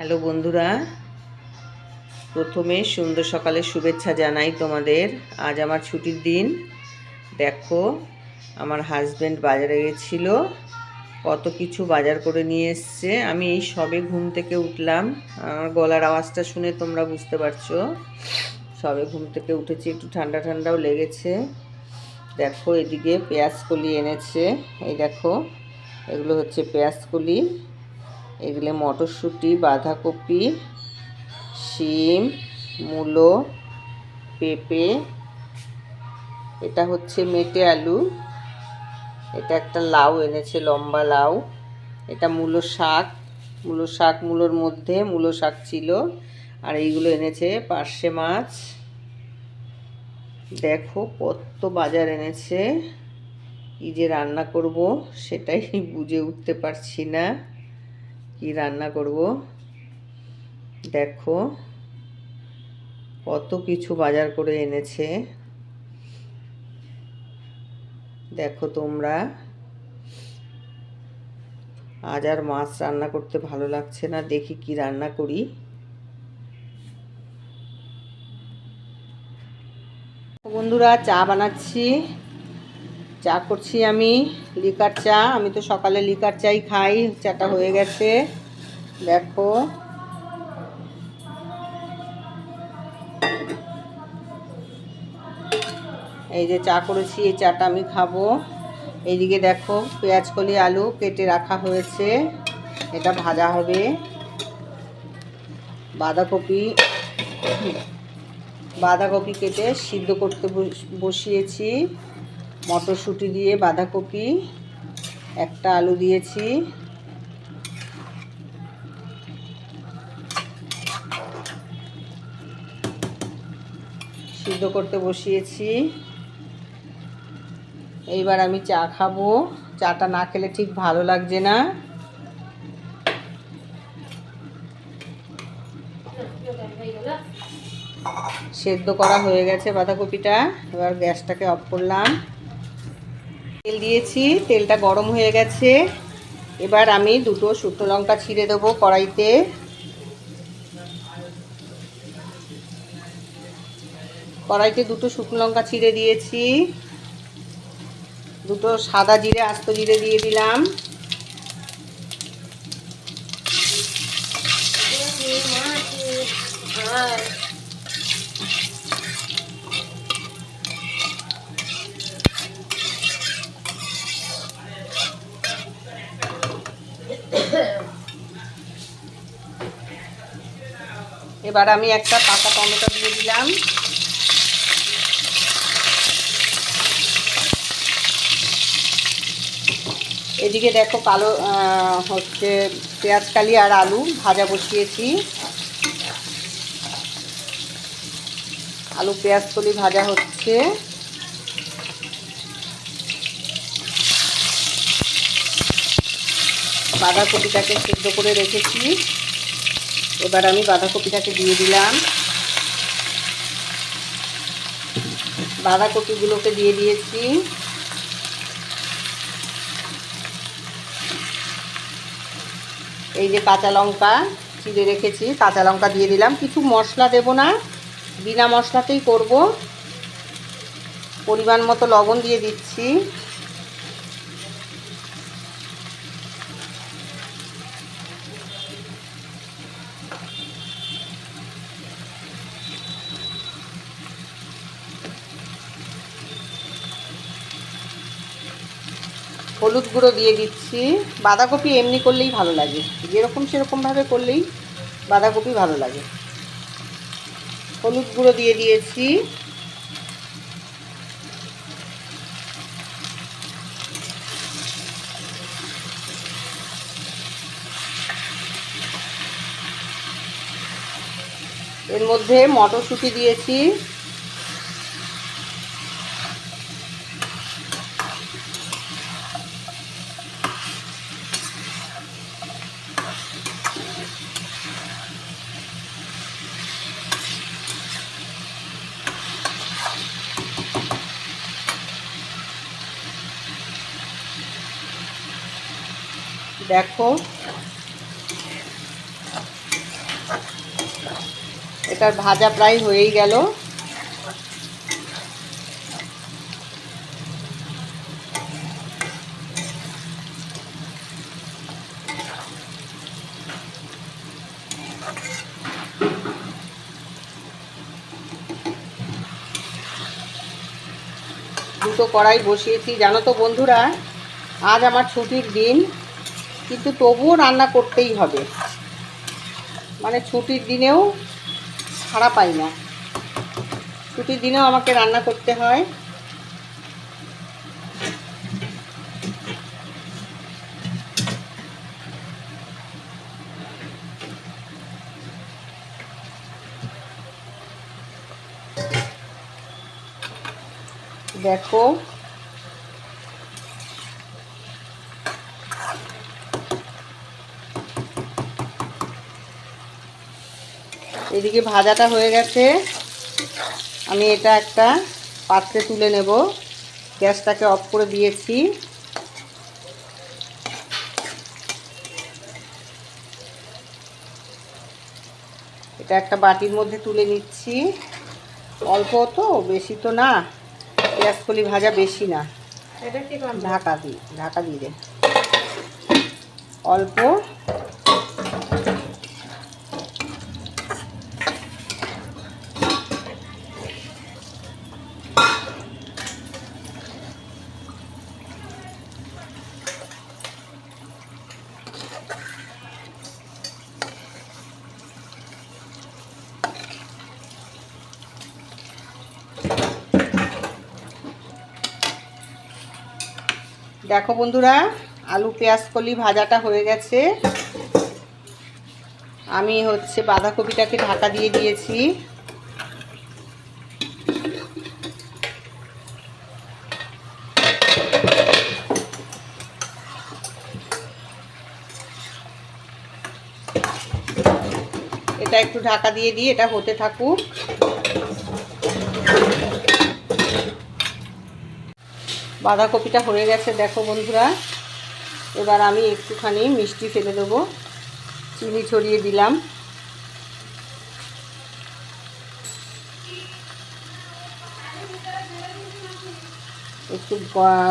Hello বন্ধুরা, প্রথমে সুন্দর সকালের শুভেচ্ছা জানাই তোমাদের। আজ আমার ছুটির দিন। দেখো, আমার হাজব্যান্ড বাজারে গেছিল, কত কিছু বাজার করে নিয়ে এসছে। আমি এই সবে ঘুম থেকে উঠলাম। আমার গলার আওয়াজটা শুনে তোমরা বুঝতে পারছ। সবে ঘুম থেকে উঠেছি, একটু ঠান্ডা ঠান্ডাও লেগেছে। দেখো, এদিকে পেঁয়াজ কলি এনেছে। এই দেখো, এগুলো হচ্ছে পেঁয়াজ কলি। এগুলো মটরশুঁটি, বাঁধাকপি, শিম, মূলো, পেঁপে, এটা হচ্ছে মেটে আলু। এটা একটা লাউ এনেছে, লম্বা লাউ। এটা মূলো শাক। মূলো শাক মূলোর মধ্যে মূলো শাক ছিল। আর এইগুলো এনেছে পার্শে মাছ। দেখো কত বাজার এনেছে। কী যে রান্না করব সেটাই বুঝে উঠতে পারছি না। কি রান্না করব? দেখো, কত কিছু বাজার করে এনেছে। দেখো তোমরা, আজ আর মাছ রান্না করতে ভালো লাগছে না, দেখি কি রান্না করি। বন্ধুরা, চা বানাচ্ছি। চা করছি আমি, লিকার চা। আমি তো সকালে লিকার চাই খাই, চাটা হয়ে গেছে। দেখো। এই যে চা করেছি, এই চাটা আমি খাব। এইদিকে দেখো পেঁয়াজ কলি আলু কেটে রাখা হয়েছে। এটা ভাজা হবে। বাঁধাকপি বাঁধাকপি কেটে সিদ্ধ করতে বসিয়েছি। মটরশুঁটি দিয়ে বাঁধাকপি, একটা আলু দিয়েছি। সিদ্ধ করতে বসিয়েছি। এইবার আমি চা খাব। চাটা না খেলে ঠিক ভালো লাগছে না। সেদ্ধ করা হয়ে গেছে বাঁধাকপিটা। এবার গ্যাসটাকে অফ করলাম। তেল দিয়েছি, তেলটা গরম হয়ে গেছে। এবার আমি দুটো শুকনো লঙ্কা ছিঁড়ে দেবো কড়াইতে। কড়াইতে দুটো শুকনো লঙ্কা ছিঁড়ে দিয়েছি। দুটো সাদা জিরে, আস্ত জিরে দিয়ে দিলাম। এবার আমি একটা পাকা টমেটো দিয়ে দিলাম। এদিকে দেখো কালো হচ্ছে পেঁয়াজ কালি আর আলু ভাজা বসিয়েছি। আলু পেঁয়াজ কলি ভাজা হচ্ছে। বাঁধাকপিটাকে সেদ্ধ করে রেখেছি। এবার আমি বাঁধাকপিটাকে দিয়ে দিলাম। বাঁধাকপিগুলোকে দিয়ে দিয়েছি। এই যে কাঁচা লঙ্কা চিড়ে রেখেছি, কাঁচা লঙ্কা দিয়ে দিলাম। কিছু মশলা দেব না, বিনা মশলাতেই করব। পরিমাণ মতো লবণ দিয়ে দিচ্ছি। হলুদ গুঁড়ো দিয়ে দিচ্ছি। বাঁধাকপি এমনি করলেই ভালো লাগে। যেরকম সেরকমভাবে করলেই বাঁধাকপি ভালো লাগে। হলুদ গুঁড়ো দিয়ে দিয়েছি। এর মধ্যে মটরশুঁটি দিয়েছি। দেখো। এটার ভাজা প্রায় হয়েই গেল। দুটো কড়াই বসিয়েছি। জানো তো বন্ধুরা, আজ আমার ছুটির দিন। কিন্তু তবুও রান্না করতেই হবে। মানে ছুটির দিনেও ছাড়া পাই না। ছুটির দিনেও আমাকে রান্না করতে হয়। দেখো এদিকে ভাজাটা হয়ে গেছে। আমি এটা একটা পাত্রে তুলে নেব। গ্যাসটাকে অফ করে দিয়েছি। এটা একটা বাটির মধ্যে তুলে নিচ্ছি। অল্প তো বেশি তো না। পেঁয়াজকলি ভাজা বেশি না? ঢাকা দিই ঢাকা দিয়ে অল্প। দেখো বন্ধুরা, আলু, পেঁয়াজ, কলি ভাজাটা হয়ে গেছে। আমি হচ্ছে বাঁধাকপিটাকে ঢাকা দিয়ে দিয়েছি। এটা একটু ঢাকা দিয়ে দিই, এটা হতে থাকুক। বাঁধাকপিটা হয়ে গেছে, দেখো বন্ধুরা। এবার আমি একটুখানি মিষ্টি ফেলে দেবো। চিনি ছড়িয়ে দিলাম। একটু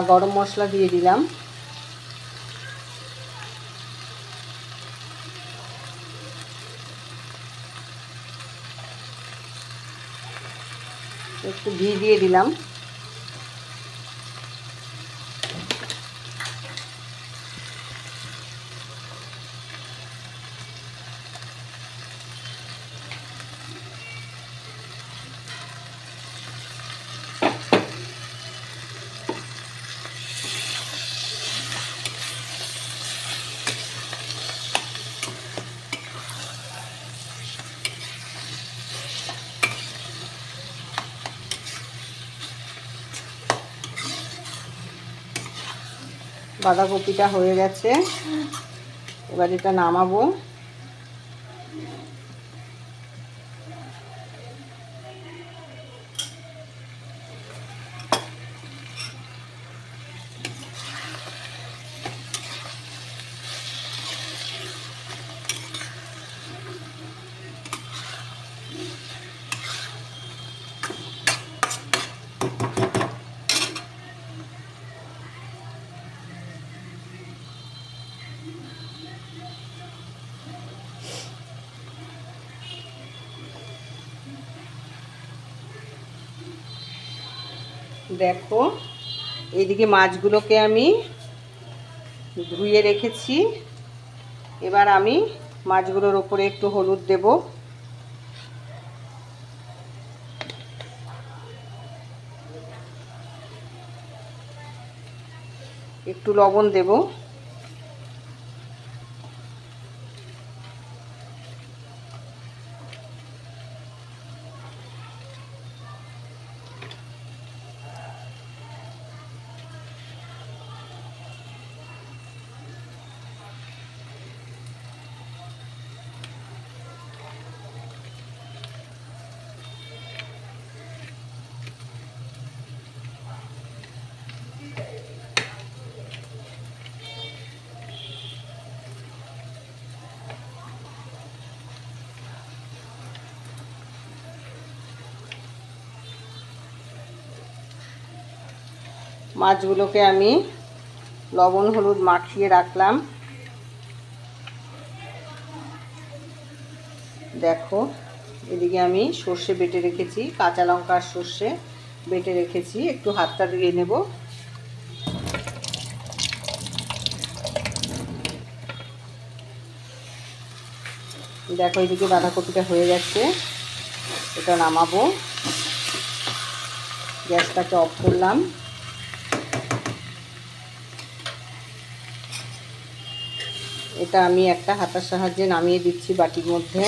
গরম মশলা দিয়ে দিলাম। একটু ঘি দিয়ে দিলাম। বাঁধাকপিটা হয়ে গেছে। এবার এটা নামাবো। দেখো, এইদিকে মাছগুলোকে আমি ধুয়ে রেখেছি। এবার আমি মাছগুলোর ওপরে একটু হলুদ দেব। একটু লবণ দেব। মাছগুলোকে আমি লবণ, হলুদ মাখিয়ে রাখলাম। দেখো, এদিকে আমি সর্ষে বেটে রেখেছি, কাঁচা লঙ্কা আর সর্ষে বেটে রেখেছি, একটু হাতটা দিয়ে নেব। দেখো, এদিকে বাঁধাকপিটা হয়ে যাচ্ছে এটা নামাবো। গ্যাসটাকে অফ করলাম। এটা আমি একটা হাতার সাহায্যে নামিয়ে দিচ্ছি বাটির মধ্যে।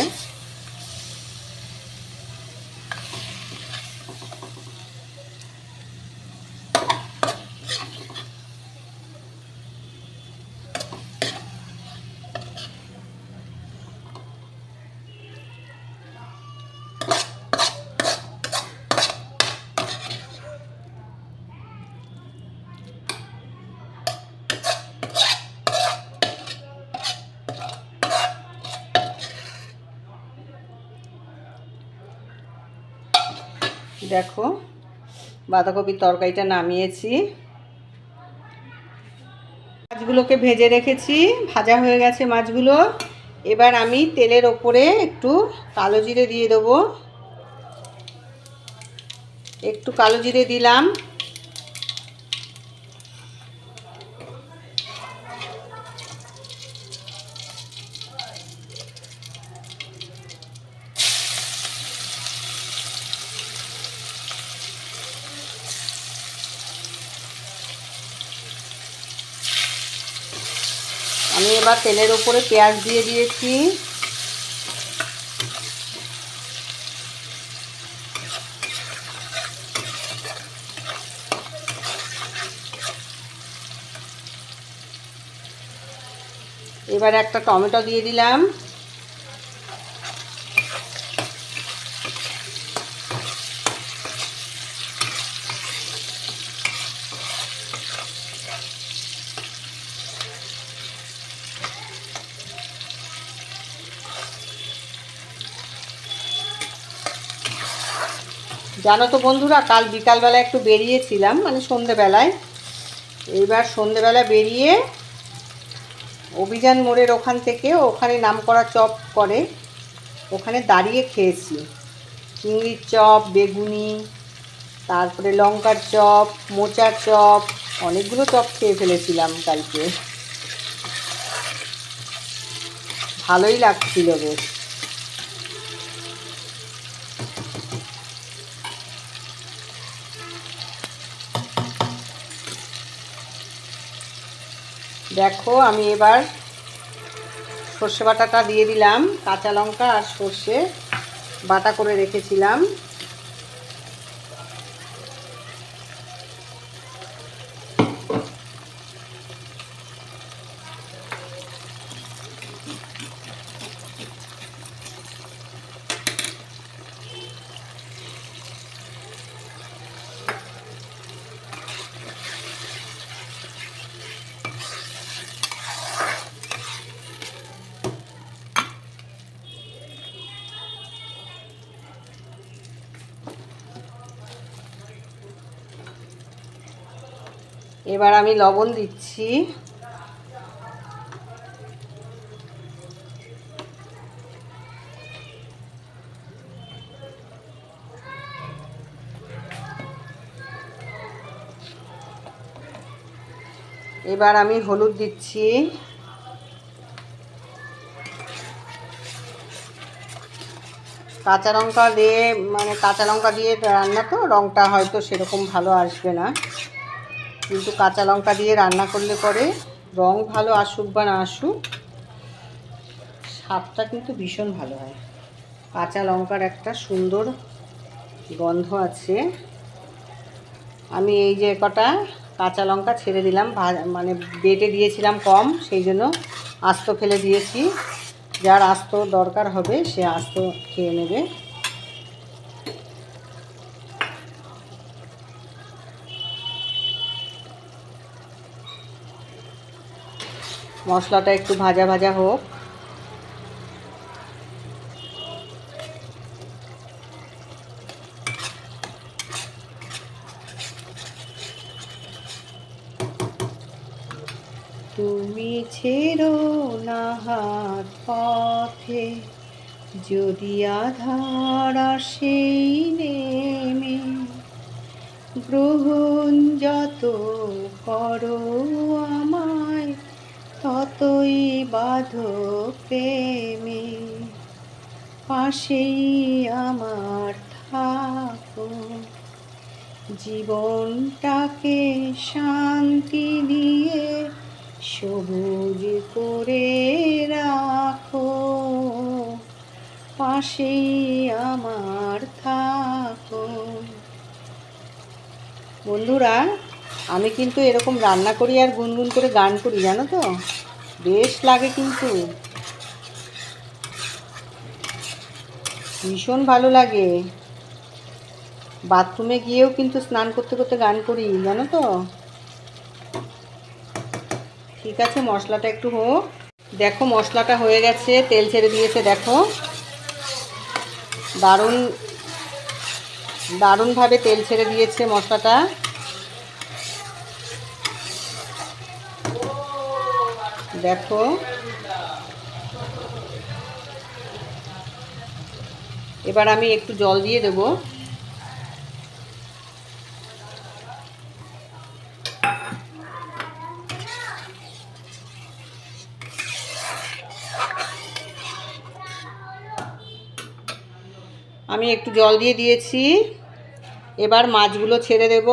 দেখো, বাঁধাকপির তরকারিটা নামিয়েছি। মাছগুলোকে ভেজে রেখেছি, ভাজা হয়ে গেছে মাছগুলো। এবার আমি তেলের ওপরে একটু কালো জিরে দিয়ে দেবো। একটু কালো জিরে দিলাম। আমি এবার তেলের ওপরে পেঁয়াজ দিয়ে দিয়েছি। এবার একটা টমেটো দিয়ে দিলাম। জানো তো বন্ধুরা, কাল বিকালবেলা একটু বেরিয়েছিলাম মানে সন্ধেবেলায়। এইবার সন্ধেবেলা বেরিয়ে অভিযান মোড়ের ওখান থেকে ওখানে নাম করা চপ করে, ওখানে দাঁড়িয়ে খেয়েছি। চিংড়ির চপ, বেগুনি, তারপরে লঙ্কার চপ, মোচার চপ, অনেকগুলো চপ খেয়ে ফেলেছিলাম কালকে। ভালোই লাগছিল বেশ। দেখো আমি এবার সর্ষে বাটাটা দিয়ে দিলাম কাঁচা লঙ্কা আর সর্ষে বাটা করে রেখেছিলাম। এবার আমি লবণ দিচ্ছি। এবার আমি হলুদ দিচ্ছি। কাঁচা লঙ্কা দিয়ে মানে কাঁচা লঙ্কা দিয়ে রান্না তো রঙটা হয়তো সেরকম ভালো আসবে না। কিন্তু কাঁচা লঙ্কা দিয়ে রান্না করলে পরে রং ভালো আসুক বা না আসুক, স্বাদটা কিন্তু ভীষণ ভালো হয়। কাঁচা লঙ্কার একটা সুন্দর গন্ধ আছে। আমি এই যে কটা কাঁচা লঙ্কা ছেড়ে দিলাম মানে বেটে দিয়েছিলাম কম, সেই জন্য আস্ত ফেলে দিয়েছি। যার আস্ত দরকার হবে, সে আস্ত খেয়ে নেবে। মশলাটা একটু ভাজা ভাজা হোক। তুমি ছেড়ো না হাত পথে, যদি আধার সেই নেমে, গ্রহণ যত করো ততই বাধ প্রেমে, পাশেই আমার থাকো। জীবনটাকে শান্তি দিয়ে সবুজ করে রাখো। পাশেই আমার থাকো। বন্ধুরা, আমি কিন্তু এরকম রান্না করি আর গুনগুন করে গান করি, জানো তো? বেশ লাগে কিন্তু। ভীষণ ভালো লাগে। বাথরুমে গিয়েও কিন্তু স্নান করতে করতে গান করি, জানো তো? ঠিক আছে, মশলাটা একটু হোক। দেখো, মশলাটা হয়ে গেছে, তেল ছেড়ে দিয়েছে, দেখো। দারুণ, দারুণভাবে তেল ছেড়ে দিয়েছে মশলাটা। দেখো। এবার আমি একটু জল দিয়ে দেবো। আমি একটু জল দিয়ে দিয়েছি। এবার মাছগুলো ছেড়ে দেব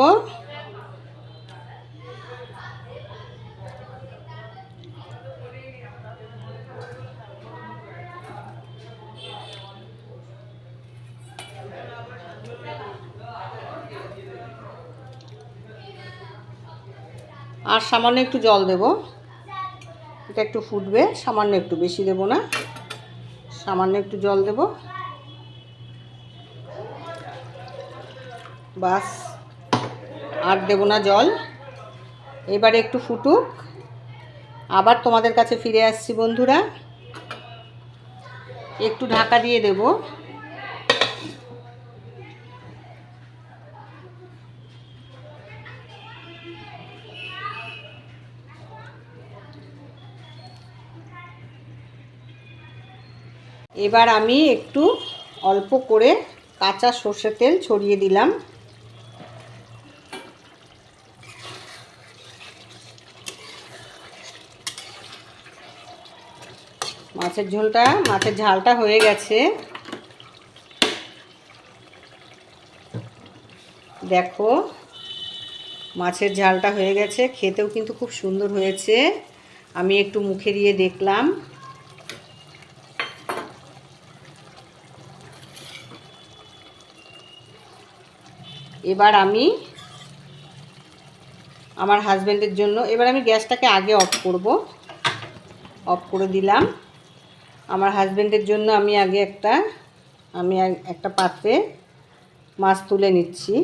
আর সামান্য একটু জল দেব। এটা একটু ফুটবে, সামান্য একটু বেশি দেব না। সামান্য একটু জল দেবো। বাস, আর দেবো না জল। এবারে একটু ফুটুক। আবার তোমাদের কাছে ফিরে আসছি বন্ধুরা। একটু ঢাকা দিয়ে দেব। এবার আমি একটু অল্প করে কাঁচা সর্ষের তেল ছড়িয়ে দিলাম। মাছের ঝোলটা, মাছের ঝালটা হয়ে গেছে। দেখো, মাছের ঝালটা হয়ে গেছে, খেতেও কিন্তু খুব সুন্দর হয়েছে। আমি একটু মুখে দিয়ে দেখলাম। এবার আমি আমার হাজব্যান্ডের জন্য, এবার আমি গ্যাসটাকে আগে অফ করব। অফ করে দিলাম। আমার হাজব্যান্ডের জন্য আমি আগে একটা, আমি একটা পাত্রে মাছ তুলে নিচ্ছি।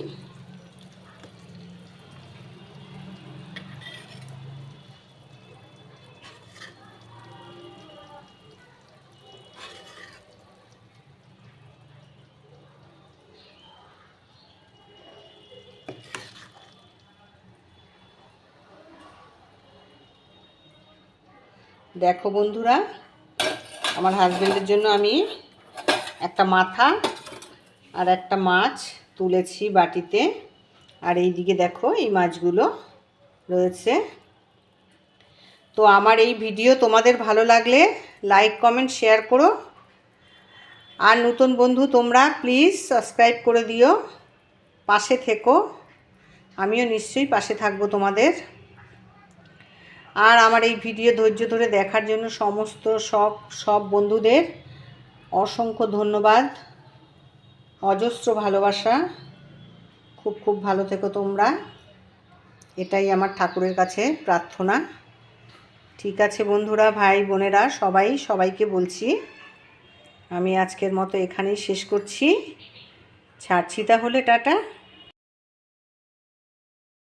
দেখো বন্ধুরা, আমার হাজব্যান্ডের জন্য আমি একটা মাথা আর একটা মাছ তুলেছি বাটিতে। আর এই দিকে দেখো এই মাছগুলো রয়েছে। তো আমার এই ভিডিও তোমাদের ভালো লাগলে লাইক কমেন্ট শেয়ার করো। আর নতুন বন্ধু তোমরা প্লিজ সাবস্ক্রাইব করে দিও। পাশে থেকো। আমিও নিশ্চয়ই পাশে থাকব তোমাদের। আর আমার এই ভিডিও ধৈর্য ধরে দেখার জন্য সমস্ত সব সব বন্ধুদের অসংখ্য ধন্যবাদ। অজস্র ভালোবাসা। খুব খুব ভালো থেকো তোমরা। এটাই আমার ঠাকুরের কাছে প্রার্থনা। ঠিক আছে বন্ধুরা, ভাই, বোনেরা, সবাই, সবাইকে বলছি, আমি আজকের মতো এখানেই শেষ করছি। ছাড়ছি তাহলে, টাটা।